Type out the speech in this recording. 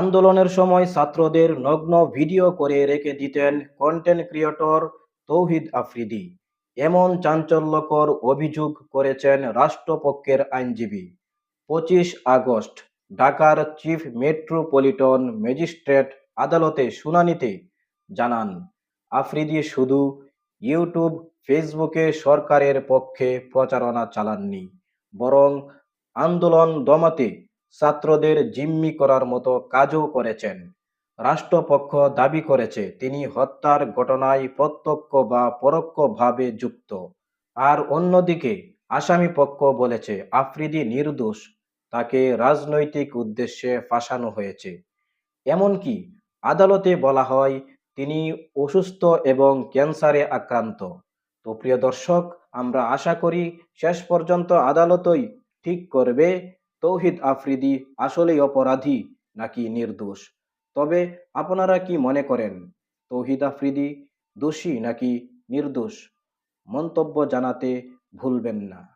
আন্দোলনের সময় ছাত্রদের নগ্ন ভিডিও করে রেখে দিতেন কন্টেন্ট ক্রিয়েটর তৌহিদ আফ্রিদি। এমন চাঞ্চল্যকর অভিযোগ করেছেন রাষ্ট্রপক্ষের আইনজীবী। পঁচিশ আগস্ট, ঢাকার চিফ মেট্রোপলিটন ম্যাজিস্ট্রেট আদালতে শুনানিতে জানান, আফ্রিদি শুধু ইউটিউব, ফেসবুকে সরকারের পক্ষে প্রচারণা চালাননি, বরং আন্দোলন দমাতে ছাত্রদের জিম্মি করার মতো কাজও করেছেন। রাষ্ট্রপক্ষ দাবি করেছে, তিনি হত্যার ঘটনায় প্রত্যক্ষ বা পরোক্ষভাবে যুক্ত। আর অন্যদিকে, আসামি পক্ষ বলেছে, আফ্রিদি নির্দোষ, তাকে রাজনৈতিক উদ্দেশ্যে ফাঁসানো হয়েছে। এমনকি আদালতে বলা হয়, তিনি অসুস্থ এবং ক্যান্সারে আক্রান্ত। তো প্রিয় দর্শক, আমরা আশা করি শেষ পর্যন্ত আদালতই ঠিক করবে। তৌহিদ আফ্রিদি আসলেই অপরাধী নাকি নির্দোষ? তবে আপনারা কি মনে করেন, তৌহিদ আফ্রিদি দোষী নাকি নির্দোষ? মন্তব্য জানাতে ভুলবেন না।